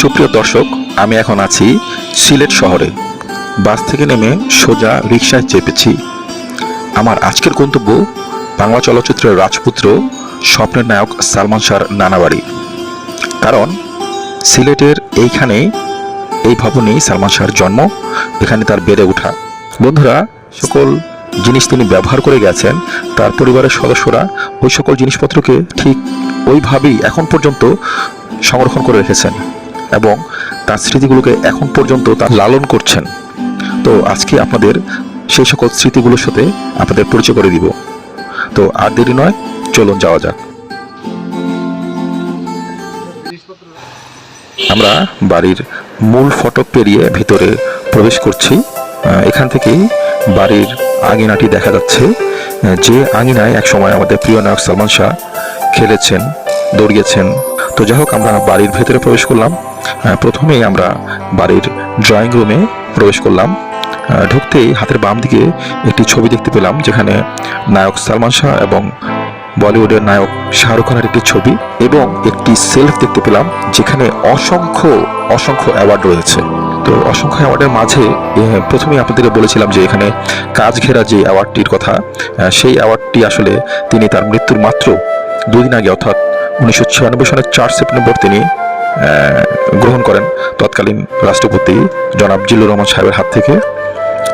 সুপ্রিয় দর্শক, আমি এখন আছি সিলেট শহরে। বাস থেকে নেমে সোজা রিক্সায় চেপেছি। আমার আজকের গন্তব্য বাংলা চলচ্চিত্রের রাজপুত্র, স্বপ্নের নায়ক সালমান শাহর নানাবাড়ি। কারণ সিলেটের এইখানে এই ভবনেই সালমান শাহর জন্ম, এখানে তার বেড়ে ওঠা। বন্ধুরা, সকল জিনিস তিনি ব্যবহার করে গেছেন, তার পরিবারের সদস্যরা ওই সকল জিনিসপত্রকে ঠিক ওইভাবেই এখন পর্যন্ত সংরক্ষণ করে রেখেছেন। এবং তার স্মৃতিগুলোকে এখন পর্যন্ত তার লালন করছেন। তো আজকে আপনাদের সেই সকল স্মৃতিগুলোর সাথে আপনাদের পরিচয় করে দিব। তো আর দেরি নয়, চলুন যাওয়া যাক। আমরা বাড়ির মূল ফটক পেরিয়ে ভিতরে প্রবেশ করছি। এখান থেকেই বাড়ির আঙিনাটি দেখা যাচ্ছে। যে আঙিনায় একসময় আমাদের প্রিয় নায়ক সালমান শাহ খেলেছেন, দৌড়িয়েছেন। তো যাই হোক, আমরা বাড়ির ভেতরে প্রবেশ করলাম। প্রথমেই আমরা বাড়ির ড্রয়িং রুমে প্রবেশ করলাম। ঢুকতেই হাতের বাম দিকে একটি ছবি দেখতে পেলাম যেখানে নায়ক সালমান শাহ এবং বলিউডের নায়ক শাহরুখ খানের একটি ছবি এবং একটি সেলফ দেখতে পেলাম যেখানে অসংখ্য অসংখ্য অ্যাওয়ার্ড রয়েছে। তো অসংখ্য অ্যাওয়ার্ডের মাঝে এ, প্রথমেই আপনাদেরকে বলেছিলাম যে এখানে কাজ ঘেরা যে অ্যাওয়ার্ডটির কথা সেই অ্যাওয়ার্ডটি আসলে তিনি তার মৃত্যুর মাত্র দুই দিন আগে অর্থাৎ উনিশশো ছিয়ানব্বই সালের চার সেপ্টেম্বর তিনি গ্রহণ করেন তৎকালীন রাষ্ট্রপতি জনাব জিল্লুর রহমান সাহেবের হাত থেকে।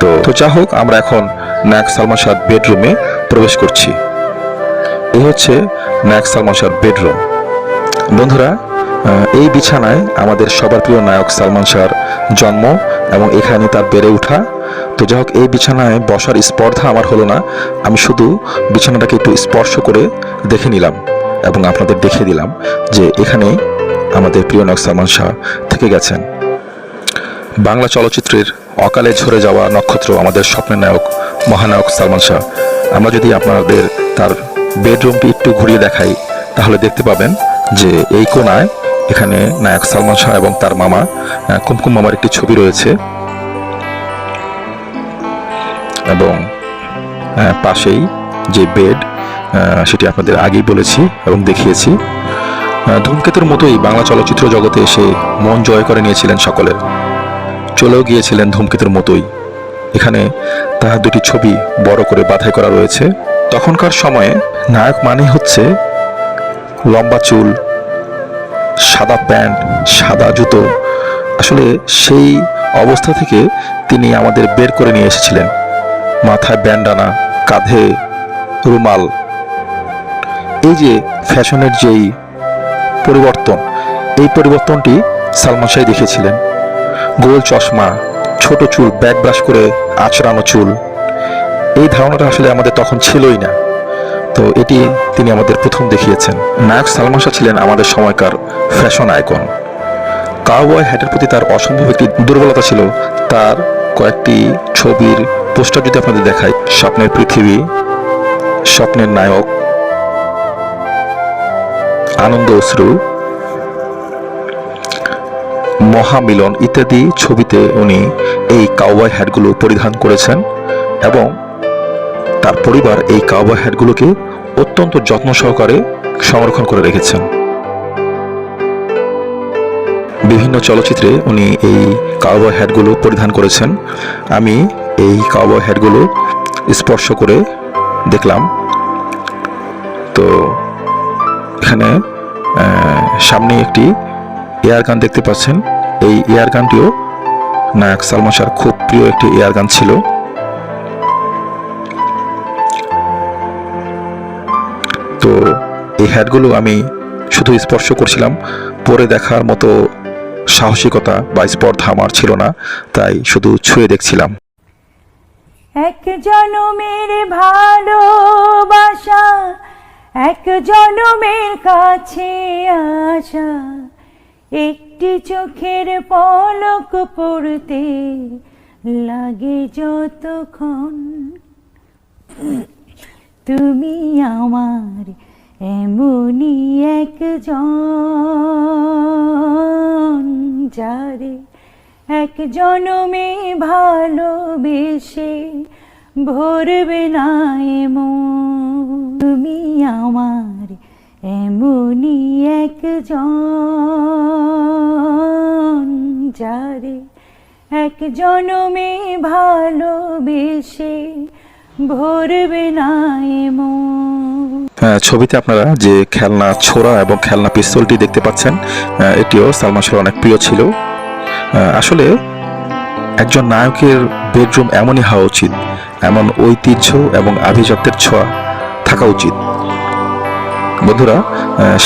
তো তো যা হোক আমরা এখন নায়ক সালমান শাহ বেডরুমে প্রবেশ করছি। এই হচ্ছে নায়ক সালমান শাহর বেডরুম বন্ধুরা এই বিছানায় আমাদের সবার প্রিয় নায়ক সালমান শাহর জন্ম এবং এখানে তার বেড়ে ওঠা। তো যাই হোক এই বিছানায় বসার স্পর্ধা আমার হলো না। আমি শুধু বিছানাটাকে একটু স্পর্শ করে দেখে নিলাম এবং আপনাদের দেখে দিলাম যে এখানে আমাদের প্রিয় নায়ক সালমান শাহ থেকে গেছেন। বাংলা চলচ্চিত্রের অকালে ঝরে যাওয়া নক্ষত্র আমাদের স্বপ্নের নায়ক, মহানায়ক সালমান শাহ। আমরা যদি আপনাদের তার বেডরুমটি একটু ঘুরিয়ে দেখাই, তাহলে দেখতে পাবেন যে এই কোনায় এখানে নায়ক সালমান শাহ এবং তার মামা কুমকুম মামার একটি ছবি রয়েছে। এবং পাশেই যে বেড সেটি আপনাদের আগেই বলেছি এবং দেখিয়েছি। ধূমকেতুর মতোই বাংলা চলচ্চিত্র জগতে এসে মন জয় করে নিয়েছিলেন সকলের। চলেও গিয়েছিলেন ধূমকেতুর মতোই। এখানে তাহার দুটি ছবি বড় করে বাধাই করা রয়েছে। তখনকার সময়ে নায়ক মানে হচ্ছে লম্বা চুল, সাদা প্যান্ট, সাদা জুতো। আসলে সেই অবস্থা থেকে তিনি আমাদের বের করে নিয়ে এসেছিলেন। মাথায় ব্যান্ডানা, কাঁধে রুমাল। এই যে ফ্যাশনের যেই পরিবর্তন। এই পরিবর্তনটি সালমান শাহ দেখিয়েছিলেন গোল চশমা, ছোট চুল ব্যাক ব্রাশ করে আচড়ানো চুল। এই ধারণাটা আসলে আমাদের তখন ছিলই না। তো এটি তিনি আমাদের প্রথম দেখিয়েছেন। নায়ক সালমান শাহ ছিলেন আমাদের সময়কার ফ্যাশন আইকন। কাউবয় হ্যাটের প্রতি তার অসম্ভব একটি দুর্বলতা ছিল। তার কয়েকটি ছবির পোস্টার যদি আপনাদের দেখাই, স্বপ্নের পৃথিবী, স্বপ্নের নায়ক আনন্দ অশ্রু মহামিলন ইত্যাদি ছবিতে উনি এই কাউবয় হ্যাটগুলো পরিধান করেছেন এবং তার পরিবার এই কাউবয় হ্যাটগুলোকে অত্যন্ত যত্ন সহকারে সংরক্ষণ করে রেখেছেন। বিভিন্ন চলচ্চিত্রে উনি এই কাউবয় হ্যাটগুলো পরিধান করেছেন। আমি এই কাউবয় হ্যাটগুলো স্পর্শ করে দেখলাম। এখানে সামনে একটি এয়ার গান দেখতে পাচ্ছেন। এই এয়ার গানটিও নায়ক সালমান শাহর খুব প্রিয় একটি এয়ার গান ছিল। তো এই হ্যাটগুলো আমি শুধু স্পর্শ করছিলাম, পরে দেখার মতো সাহসিকতা বা স্পর্ধা আমার ছিল না, তাই শুধু ছুঁয়ে দেখছিলাম। এক জনমের ভালোবাসা এক জনমের কাছে আসা, একটি চোখের পলক পড়তে লাগে যতক্ষণ। তুমি আমার এমনই একজন, যারে এক জনমে ভালোবেসে ভরবে না এমন আমার এমনই একজন যারে এক জনমে ভালোবেসে ভরবে না এমন। আহ, ছবিতে আপনারা যে খেলনা ছোড়া এবং খেলনা পিস্তলটি দেখতে পাচ্ছেন এটিও সালমান শাহর অনেক প্রিয় ছিল। আসলে একজন নায়কের বেডরুম এমনই হওয়া উচিত এমন ঐতিহ্য এবং আভিজাত্যের ছোঁয়া থাকা উচিত। বন্ধুরা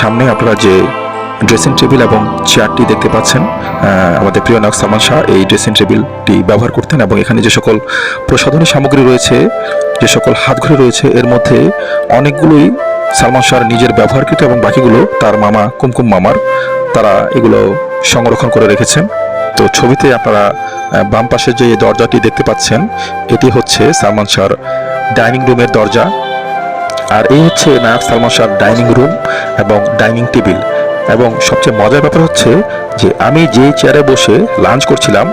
সামনে আপনারা যে ড্রেসিং টেবিল এবং চেয়ারটি দেখতে পাচ্ছেন আমাদের প্রিয় নায়ক সালমান শাহ এই ড্রেসিং টেবিলটি ব্যবহার করতেন এবং এখানে যে সকল প্রসাধনী সামগ্রী রয়েছে, যে সকল হাতঘড়ি রয়েছে, এর মধ্যে অনেকগুলোই সালমান শাহর নিজের ব্যবহারকৃত এবং বাকিগুলো তার মামা কুমকুম মামার, তারা এগুলো সংরক্ষণ করে রেখেছেন। তো ছবিতে আপনারা বাম পাশে যে দরজাটি দেখতে পাচ্ছেন, এটি হচ্ছে সালমান শাহর ডাইনিং রুমের দরজা। আর এই হচ্ছে নায়ক সালমান শাহর ডাইনিং রুম এবং ডাইনিং টেবিল। এবং সবচেয়ে মজার ব্যাপার হচ্ছে যে আমি যে চেয়ারে বসে লাঞ্চ করছিলাম,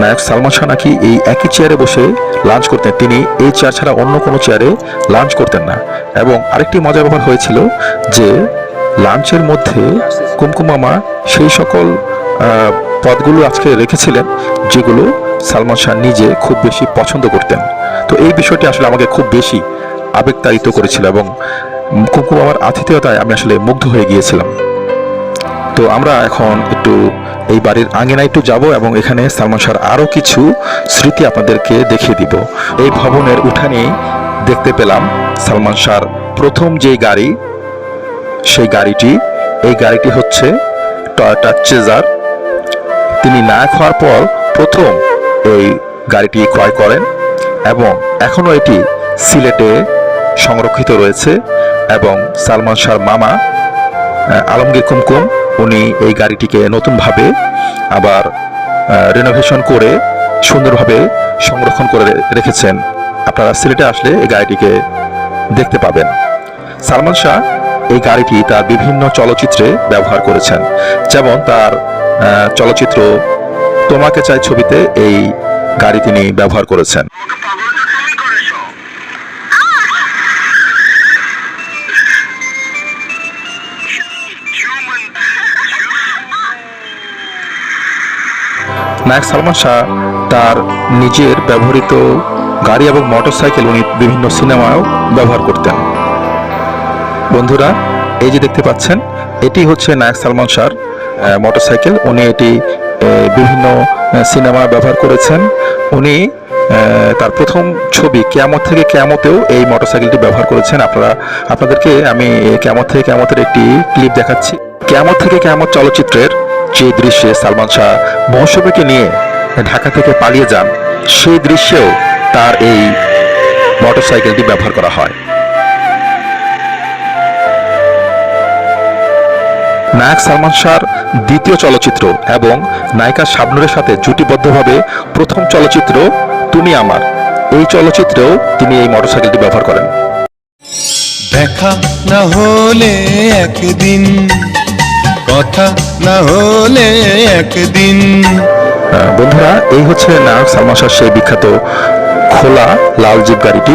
নায়ক সালমান শাহ নাকি এই একই চেয়ারে বসে লাঞ্চ করতেন। তিনি এই চেয়ার ছাড়া অন্য কোনো চেয়ারে লাঞ্চ করতেন না। এবং আরেকটি মজার ব্যাপার হয়েছিল যে লাঞ্চের মধ্যে কুমকুম মামা সেই সকল পদগুলো আজকে রেখেছিলেন, যেগুলো সালমান শাহ নিজে খুব বেশি পছন্দ করতেন। তো এই বিষয়টি আসলে আমাকে খুব বেশি আবেগতাড়িত করেছিল এবং কুমকুম আমার আতিথেয়তায় আমি আসলে মুগ্ধ হয়ে গিয়েছিলাম। তো আমরা এখন একটু এই বাড়ির আঙিনায় একটু যাব এবং এখানে সালমান শাহর আরও কিছু স্মৃতি আপনাদেরকে দেখিয়ে দিব। এই ভবনের উঠানে দেখতে পেলাম সালমান শাহর প্রথম যে গাড়ি, সেই গাড়িটি, এই গাড়িটি হচ্ছে টয়োটা চেজার। তিনি নায়ক হওয়ার পর প্রথম এই গাড়িটি ক্রয় করেন এবং এখনও এটি সিলেটে সংরক্ষিত রয়েছে এবং সালমান শাহর মামা আলমগীর কুমকুম, উনি এই গাড়িটিকে নতুনভাবে আবার রিনোভেশন করে সুন্দরভাবে সংরক্ষণ করে রেখেছেন। আপনারা সিলেটে আসলে এই গাড়িটিকে দেখতে পাবেন। সালমান শাহ এই গাড়িটি তার বিভিন্ন চলচ্চিত্রে ব্যবহার করেছেন। যেমন তার চলচ্চিত্র তোমাকে চাই ছবিতে এই গাড়ি তিনি ব্যবহার করেছেন। নায়ক সালমান শাহ তার নিজের ব্যবহৃত গাড়ি এবং মোটরসাইকেল উনি বিভিন্ন সিনেমায়ও ব্যবহার করতেন। বন্ধুরা, এই যে দেখতে পাচ্ছেন, এটি হচ্ছে নায়ক সালমান শাহর মোটরসাইকেল। উনি এটি বিভিন্ন সিনেমা ব্যবহার করেছেন। উনি তার প্রথম ছবি কেয়ামত থেকে কেয়ামতেও এই মোটরসাইকেলটি ব্যবহার করেছেন। আপনারা, আপনাদেরকে আমি কেয়ামত থেকে কেয়ামতের একটি ক্লিপ দেখাচ্ছি। কেয়ামত থেকে কেয়ামত চলচ্চিত্রের যে দৃশ্যে সালমান শাহ মৌসুমীকে নিয়ে ঢাকা থেকে পালিয়ে যান। সেই দৃশ্যেও তার এই মোটরসাইকেলটি ব্যবহার করা হয়। নায়ক সালমান শাহর দ্বিতীয় চলচ্চিত্র এবং নায়িকা শাবনুরের সাথে জুটিবদ্ধভাবে প্রথম চলচ্চিত্র, তুমি আমার। এই চলচ্চিত্রেও তিনি এই মোটরসাইকেলটি ব্যবহার করেন। দেখা না হলে একদিন কথা না হলে একদিন। বন্ধুরা, এই হচ্ছে নায়ক সালমান শাহ সেই বিখ্যাত খোলা লাল জিপ গাড়িটি।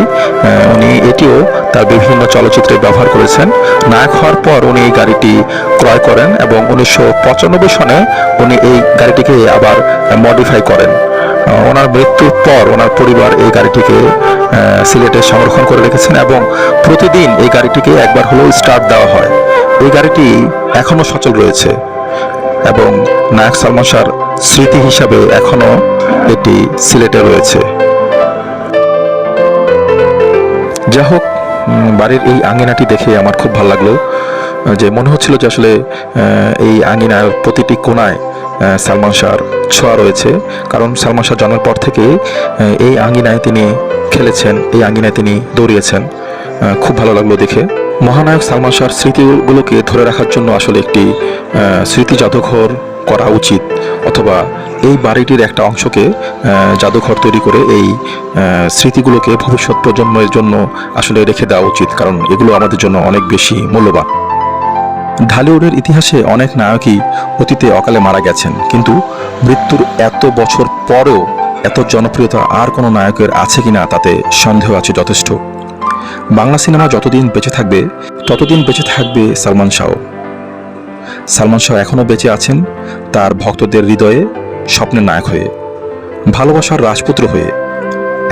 উনি এটিও তার বিভিন্ন চলচ্চিত্রে ব্যবহার করেছেন। নায়ক হওয়ার পর উনি এই গাড়িটি ক্রয় করেন এবং উনিশশো পঁচানব্বই সনে উনি এই গাড়িটিকে আবার মডিফাই করেন। ওনার মৃত্যুর পর ওনার পরিবার এই গাড়িটিকে সিলেটে সংরক্ষণ করে রেখেছেন এবং প্রতিদিন এই গাড়িটিকে একবার হলেও স্টার্ট দেওয়া হয়। এই গাড়িটি এখনও সচল রয়েছে এবং নায়ক সালমান শাহর স্মৃতি হিসাবে এখনও এটি সিলেটে রয়েছে। যাই হোক বাড়ির এই আঙিনাটি দেখে আমার খুব ভালো লাগল, যে মনে হচ্ছিল যে আসলে এই আঙিনার প্রতিটি কোনায় সালমান শাহর ছোঁয়া রয়েছে। কারণ সালমান শাহ জন্মের পর থেকে এই আঙিনায় তিনি খেলেছেন, এই আঙিনায় তিনি দৌড়িয়েছেন। খুব ভালো লাগল দেখে। মহানায়ক সালমান শাহর স্মৃতিগুলোকে ধরে রাখার জন্য আসলে একটি স্মৃতি জাদুঘর করা উচিত, অথবা এই বাড়িটির একটা অংশকে জাদুঘর তৈরি করে এই স্মৃতিগুলোকে ভবিষ্যৎ প্রজন্মের জন্য আসলে রেখে দেওয়া উচিত, কারণ এগুলো আমাদের জন্য অনেক বেশি মূল্যবান। ঢালিউডের ইতিহাসে অনেক নায়কই অতীতে অকালে মারা গেছেন, কিন্তু মৃত্যুর এত বছর পরেও এত জনপ্রিয়তা আর কোনো নায়কের আছে কিনা তাতে সন্দেহ আছে যথেষ্ট। বাংলা সিনেমা যতদিন বেঁচে থাকবে, ততদিন বেঁচে থাকবে সালমান শাহ। সালমান শাহ এখনও বেঁচে আছেন তার ভক্তদের হৃদয়ে স্বপ্নের নায়ক হয়ে, ভালোবাসার রাজপুত্র হয়ে।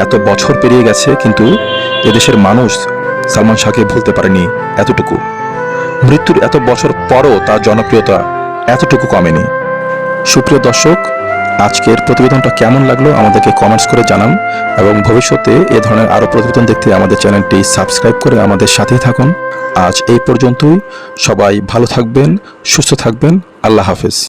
এত বছর পেরিয়ে গেছে কিন্তু এদেশের মানুষ সালমান শাহকে ভুলতে পারেনি এতটুকু। মৃত্যুর এত বছর পরও তার জনপ্রিয়তা এতটুকু কমেনি। সুপ্রিয় দর্শক আজকের প্রতিবেদনটা কেমন লাগল আমাদেরকে কমেন্টস করে জানান এবং ভবিষ্যতে এ ধরনের আরও প্রতিবেদন দেখতে আমাদের চ্যানেলটি সাবস্ক্রাইব করে আমাদের সাথেই থাকুন। আজ এই পর্যন্তই। সবাই ভালো থাকবেন, সুস্থ থাকবেন। আল্লাহ হাফেজ।